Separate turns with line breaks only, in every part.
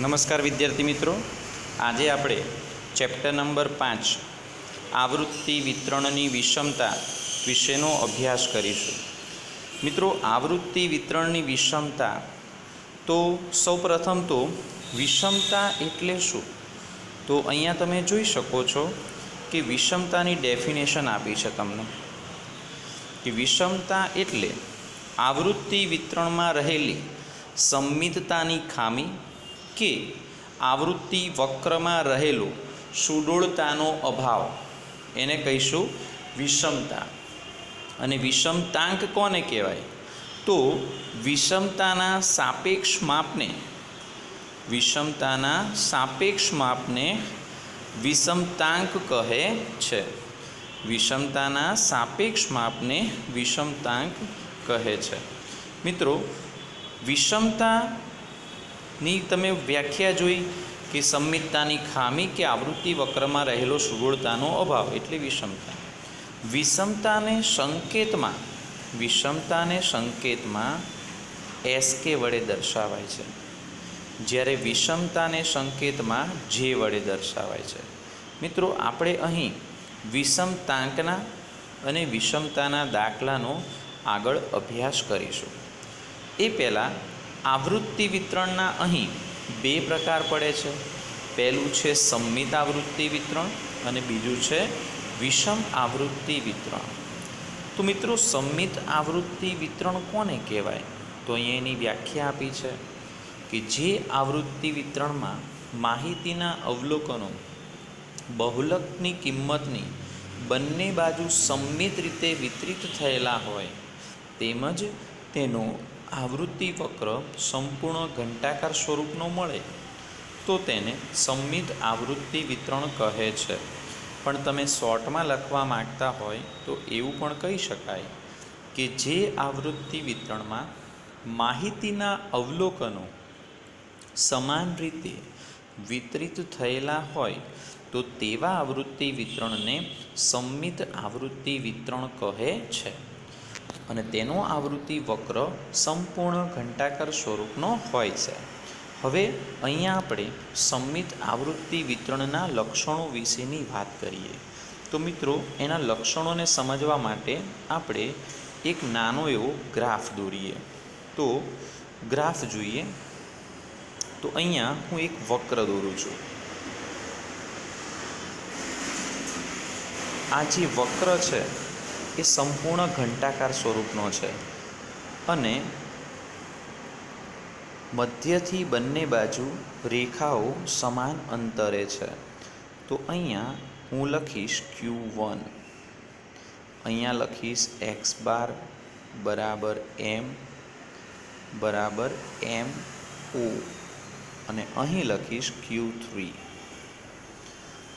નમસ્કાર વિદ્યાર્થી મિત્રો. આજે આપણે ચેપ્ટર નંબર પાંચ, આવૃત્તિ વિતરણની વિષમતા વિશેનો અભ્યાસ કરીશું. મિત્રો, આવૃત્તિ વિતરણની વિષમતા તો સૌપ્રથમ તો વિષમતા એટલે શું? તો અહીંયા તમે જોઈ શકો છો કે વિષમતાની ડેફિનેશન આપી છે તમને. કે વિષમતા એટલે આવૃત્તિ વિતરણમાં રહેલી સંમિતતાની ખામી કે આવૃત્તિ વક્રમાં રહેલો સુડોળતાનો અભાવ. એને કહીશું વિષમતા. અને વિષમતાંક કોને કહેવાય? તો વિષમતાના સાપેક્ષ માપને, વિષમતાના સાપેક્ષ માપને વિષમતાંક કહે છે. વિષમતાના સાપેક્ષ માપને વિષમતાંક કહે છે. મિત્રો વિષમતાની તમે વ્યાખ્યા જોઈ કે સંમિતતાની ખામી કે આવૃત્તિ વક્રમાં રહેલો સુગોળતાનો અભાવ એટલે વિષમતા. વિષમતાને સંકેતમાં વિષમતાને સંકેતમાં એસ કે વડે દર્શાવાય છે. જ્યારે વિષમતાને સંકેતમાં જે વડે દર્શાવાય છે. મિત્રો, આપણે અહીં વિષમતાંકના અને વિષમતાના દાખલાનો આગળ અભ્યાસ કરીશું. એ પહેલાં આવૃત્તિ વિતરણના અહીં બે પ્રકાર પડે છે. પહેલું છે સંમિત આવૃત્તિ વિતરણ અને બીજું છે વિષમ આવૃત્તિ વિતરણ. તો મિત્રો, સંમિત આવૃત્તિ વિતરણ કોને કહેવાય? તો અહીંયા એની વ્યાખ્યા આપી છે કે જે આવૃત્તિ વિતરણમાં માહિતીના અવલોકનો, બહુલકની કિંમતની બંને બાજુ સંમિત રીતે વિતરિત થયેલા હોય, તેમજ તેનો આવૃત્તિ વક્ર સંપૂર્ણ ઘંટાકાર સ્વરૂપનો મળે, તો તેને સંમિત આવૃત્તિ વિતરણ કહે છે. પણ તમે શોર્ટમાં લખવા માગતા હોય, તો એવું પણ કહી શકાય કે જે આવૃત્તિ વિતરણમાં માહિતીના અવલોકનો સમાન રીતે વિતરિત થયેલા હોય, તો તેવા આવૃત્તિ વિતરણને સંમિત આવૃત્તિ વિતરણ કહે છે. અને તેનો આવૃત્તિ વક્ર સંપૂર્ણ ઘંટાકાર સ્વરૂપનો હોય છે. હવે અહીંયા આપણે સંમિત આવૃત્તિ વિતરણના લક્ષણો વિશેની વાત કરીએ. તો મિત્રો, એના લક્ષણોને સમજવા માટે આપણે એક નાનો એવો ગ્રાફ દોરીએ. તો ગ્રાફ જોઈએ. તો અહીંયા હું એક વક્ર દોરું છું. આ જે વક્ર છે એ સંપૂર્ણ ઘંટાકાર સ્વરૂપનો છે. અને મધ્યથી બંને બાજુ રેખાઓ સમાન અંતરે છે. તો અહીંયા હું લખીશ ક્યુ વન અહીંયા લખીશ એક્સ બાર બરાબર એમ બરાબર એમ ઓ અને અહીં લખીશ ક્યુ થ્રી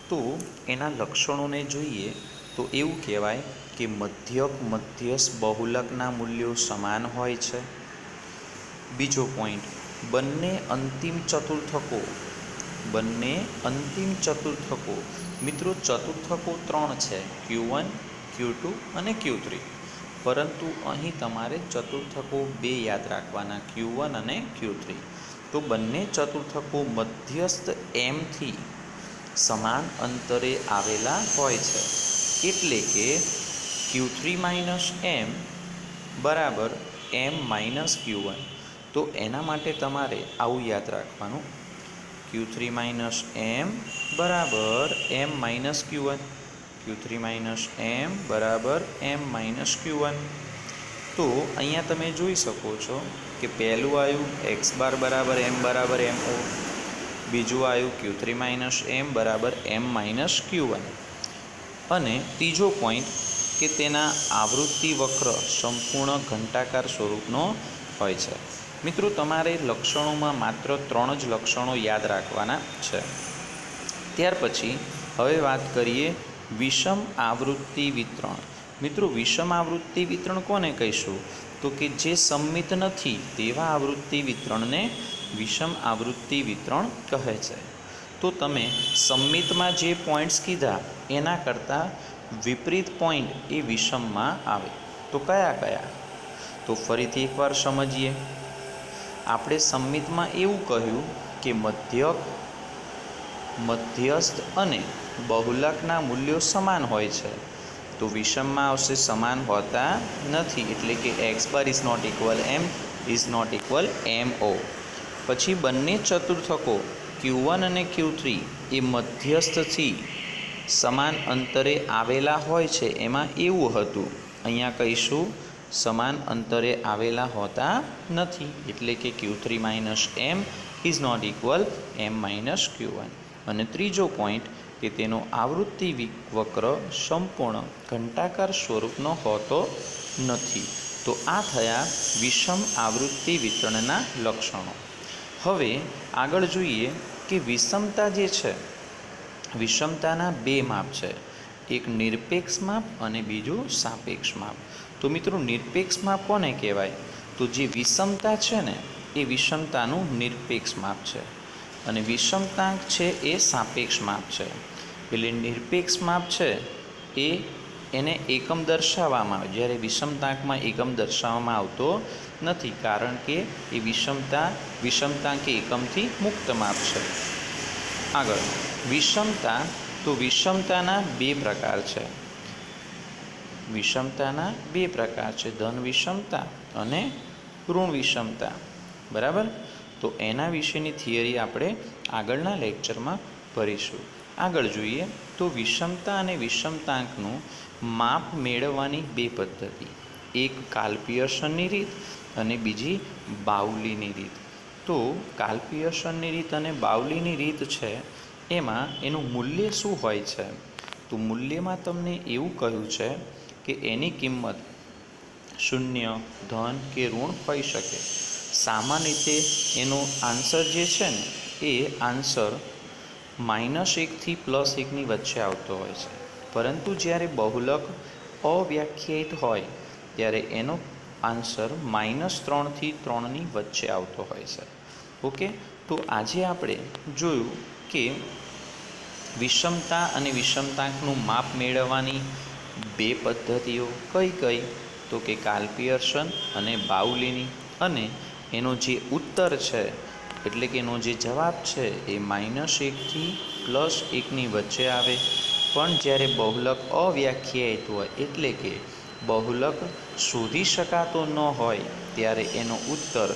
તો એના લક્ષણોને જોઈએ તો એવું કહેવાય કે મધ્યક મધ્યસ્થ બહુલકના મૂલ્યો સમાન હોય છે. બીજો પોઈન્ટ બંને અંતિમ ચતુર્થકો, બંને અંતિમ ચતુર્થકો. મિત્રો, ચતુર્થકો ત્રણ છે ક્યુ વન ક્યુ ટુ અને ક્યુ થ્રી પરંતુ અહીં તમારે ચતુર્થકો બે યાદ રાખવાના ક્યુ વન અને ક્યુ થ્રી તો બંને ચતુર્થકો મધ્યસ્થ એમથી સમાન અંતરે આવેલા હોય છે. એટલે કે ક્યુ થ્રી માઇનસ એમ બરાબર એમ માઇનસ ક્યુ વન તો એના માટે તમારે આવું યાદ રાખવાનું. ક્યુ થ્રી માઇનસ એમ બરાબર M minus Q one Q three minus M બરાબર એમ માઇનસ ક્યુ વન તો અહીંયા તમે જોઈ શકો છો કે પહેલું આવ્યું એક્સ બાર બરાબર એમ બરાબર એમ ઓ બીજું આવ્યું ક્યુ થ્રી માઇનસ એમ બરાબર એમ માઇનસ ક્યુ વન અને ત્રીજો પોઈન્ટ કે તેના આવૃત્તિ વક્ર સંપૂર્ણ ઘંટાકાર સ્વરૂપનો હોય છે. મિત્રો, તમારે લક્ષણોમાં માત્ર ત્રણ જ લક્ષણો યાદ રાખવાના છે. ત્યાર પછી હવે વાત કરીએ વિષમ આવૃત્તિ વિતરણ. મિત્રો, વિષમ આવૃત્તિ વિતરણ કોને કહીશું? તો કે જે સંમિત નથી તેવા આવૃત્તિ વિતરણને વિષમ આવૃત્તિ વિતરણ કહે છે. તો તમે સંમિતમાં જે પોઈન્ટ્સ કીધા એના કરતાં વિપરીત પોઈન્ટ એ વિષમમાં આવે. તો કયા કયા? તો ફરીથી એકવાર સમજીએ. આપણે સંમિતમાં એવું કહ્યું કે મધ્યક, મધ્યસ્થ અને બહુલકના મૂલ્યો સમાન હોય છે. તો વિષમમાં આવશે સમાન હોતા નથી. એટલે કે X bar is not equal M is not equal M ઓ પછી બંને ચતુર્થકો ક્યુ વન અને ક્યુ થ્રી એ મધ્યસ્થથી સમાન અંતરે આવેલા હોય છે, એમાં એવું હતું. અહીંયા કહીશું, સમાન અંતરે આવેલા હોતા નથી. એટલે કે Q three minus M is not equal M minus Q one અને ત્રીજો પોઈન્ટ કે તેનો આવૃત્તિ વક્ર સંપૂર્ણ ઘંટાકાર સ્વરૂપનો હોતો નથી. તો આ થયા વિષમ આવૃત્તિ વિતરણના લક્ષણો. હવે આગળ જોઈએ કે વિષમતા જે છે વિષમતાના બે માપ છે. એક નિરપેક્ષ માપ અને બીજું સાપેક્ષ માપ. તો મિત્રો, નિરપેક્ષ માપ કોને કહેવાય? તો જે વિષમતા છે ને, એ વિષમતાનું નિરપેક્ષ માપ છે. અને વિષમતાંક છે એ સાપેક્ષ માપ છે. એટલે નિરપેક્ષ માપ છે એ એને એકમ દર્શાવવામાં આવે. જ્યારે વિષમતાંકમાં એકમ દર્શાવવામાં આવતો નથી, કારણ કે એ વિષમતા, વિષમતાંક એકમથી મુક્ત માપ છે. આગળ. વિષમતા તો વિષમતાના બે પ્રકાર છે. વિષમતાના બે પ્રકાર છે. ધન વિષમતા અને ઋણ વિષમતા. બરાબર? તો એના વિશેની થિયરી આપણે આગળના લેક્ચરમાં ભરીશું. આગળ જોઈએ તો વિષમતા અને વિષમતાંકનું માપ મેળવવાની બે પદ્ધતિ. એક કાલ્પિયર્સનની રીત અને બીજી બાઉલીની રીત. તો કાલ્પિયર્સનની રીત અને બાઉલીની રીત છે એમાં એનું મૂલ્ય શું હોય છે? તો મૂલ્યમાં તમને એવું કહ્યું છે કે એની કિંમત શૂન્ય, ધન કે ઋણ હોઈ શકે. સામાન્ય રીતે એનો આન્સર જે છે ને, એ આન્સર માઇનસ એકથી પ્લસ એકની વચ્ચે આવતો હોય છે. પરંતુ જ્યારે બહુલક અવ્યાખ્યાયિત હોય, ત્યારે એનો આન્સર માઇનસ ત્રણથી ત્રણની વચ્ચે આવતો હોય છે. ઓકે? તો આજે આપણે જોયું કે વિષમતા અને વિષમતાંકનું માપ મેળવવાની બે પદ્ધતિઓ કઈ કઈ, તો કે કાલ્પિયર્સન અને બાઉલીની. અને એનો જે ઉત્તર છે, એટલે કે એનો જે જવાબ છે, એ માઇનસ એકથી પ્લસ એકની વચ્ચે આવે. પણ જ્યારે બહુલક અવ્યાખ્યાયિત હોય, એટલે કે બહુલક શોધી શકાતો ન હોય, ત્યારે એનો ઉત્તર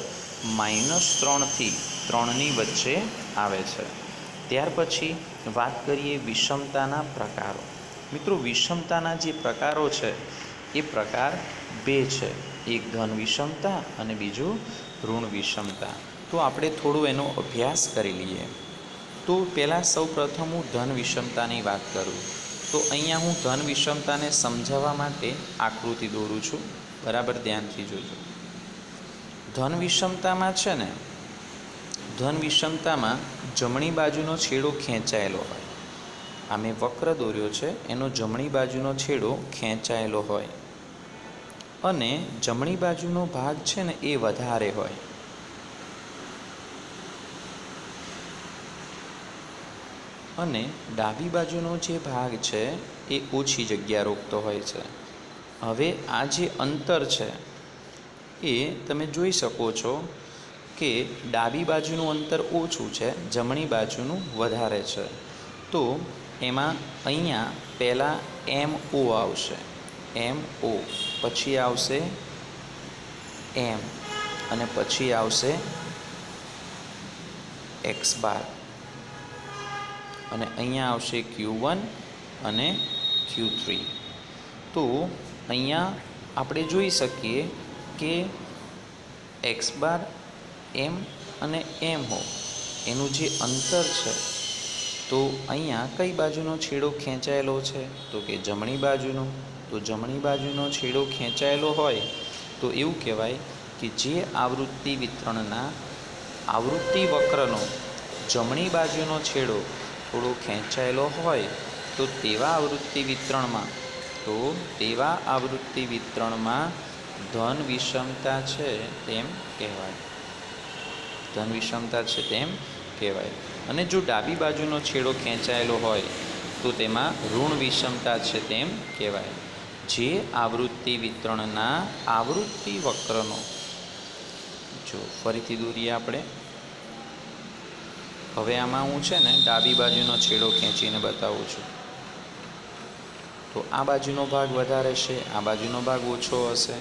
માઇનસ ત્રણથી ત્રણની વચ્ચે આવે છે. ત્યાર પછી વાત કરીએ વિષમતાના પ્રકારો. મિત્રો, વિષમતાના જે પ્રકારો છે, એ પ્રકાર બે છે. એક ધન વિષમતા અને બીજું ઋણ વિષમતા. તો આપણે થોડું એનો અભ્યાસ કરી લઈએ. તો પહેલાં સૌ પ્રથમ હું ધન વિષમતાની વાત કરું. તો અહીંયા હું ધન વિષમતાને સમજાવવા માટે આકૃતિ દોરું છું. બરાબર ધ્યાનથી જોજો. ધન વિષમતામાં છે ને ધન વિષમતામાં જમણી બાજુનો છેડો ખેંચાયેલો હોય. આ મેં વક્ર દોર્યો છે, એનો જમણી બાજુનો છેડો ખેંચાયેલો હોય. અને જમણી બાજુનો ભાગ છે ને, એ વધારે હોય. અને ડાબી બાજુનો જે ભાગ છે, એ ઓછી જગ્યા રોકતો હોય છે. હવે આ જે અંતર છે, એ તમે જોઈ શકો છો કે ડાબી બાજુનું અંતર ઓછું છે, જમણી બાજુનું વધારે છે. તો એમાં અહીંયા પહેલાં એમ ઓ આવશે. એમ ઓ, પછી આવશે એમ, અને પછી આવશે એક્સ બાર. અને અહીંયા આવશે ક્યુ વન અને ક્યુ થ્રી. તો અહીંયા આપણે જોઈ શકીએ કે એક્સ બાર એમ અને એમ હો. એનું જે અંતર છે, તો અહીંયા કઈ બાજુનો છેડો ખેંચાયેલો છે? તો કે જમણી બાજુનો. તો જમણી બાજુનો છેડો ખેંચાયેલો હોય, તો એવું કહેવાય કે જે આવૃત્તિ વિતરણના આવૃત્તિ વક્રનો જમણી બાજુનો છેડો થોડો ખેંચાયેલો હોય, તો તેવા આવૃત્તિ વિતરણમાં, તો તેવા આવૃત્તિ વિતરણમાં ધન વિષમતા છે તેમ કહેવાય. ધન વિષમતા છે તેમ કહેવાય. અને જો ડાબી બાજુનો છેડો ખેંચાયેલો હોય, તો તેમાં ઋણ વિષમતા છે તેમ કહેવાય. જે આવૃત્તિ વિતરણના આવૃત્તિ વક્રનો. જો ફરીથી દોરીએ આપણે. હવે આમાં હું છે ને ડાબી બાજુનો છેડો ખેંચીને બતાવું છું. તો આ બાજુનો ભાગ વધારે છે, આ બાજુનો ભાગ ઓછો હશે.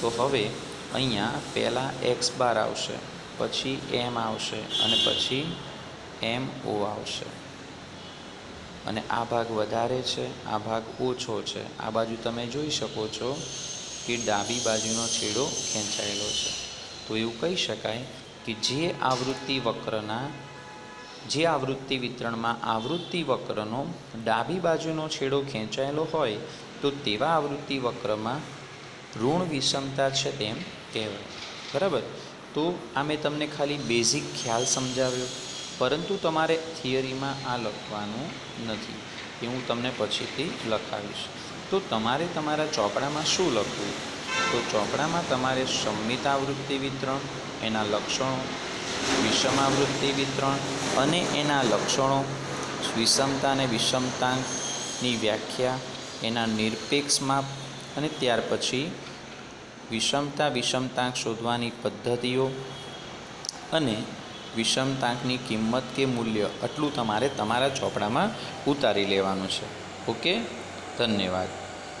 તો હવે અહીંયા પહેલાં એક્સ બાર આવશે. પછી એમ આવશે અને પછી એમ ઓ આવશે. અને આ ભાગ વધારે છે, આ ભાગ ઓછો છે. આ બાજુ તમે જોઈ શકો છો કે ડાબી બાજુનો છેડો ખેંચાયેલો છે. તો એવું કહી શકાય કે જે આવૃત્તિ વક્રના, જે આવૃત્તિ વિતરણમાં આવૃત્તિ વક્રનો ડાબી બાજુનો છેડો ખેંચાયેલો હોય, તો તેવા આવૃત્તિ વક્રમાં ઋણ વિષમતા છે તેમ કહેવાય. બરાબર? તો આ મેં તમને ખાલી બેઝિક ખ્યાલ સમજાવ્યો, પરંતુ તમારે થિયરીમાં આ લખવાનું નથી. એ હું તમને પછીથી લખાવીશ. તો તમારે તમારા ચોપડામાં શું લખવું? તો ચોપડામાં તમારે સંમિતાવૃત્તિ વિતરણ, એના લક્ષણો વિષમાવૃત્તિ વિતરણ અને એના લક્ષણો, વિષમતા અને વિષમતાની વ્યાખ્યા, એના નિરપેક્ષ માપ અને ત્યાર પછી વિષમતા વિષમતાંક શોધવાની પદ્ધતિઓ અને વિષમતાંકની કિંમત કે મૂલ્ય આટલું તમારે તમારા ચોપડામાં ઉતારી લેવાનું છે. ઓકે? ધન્યવાદ.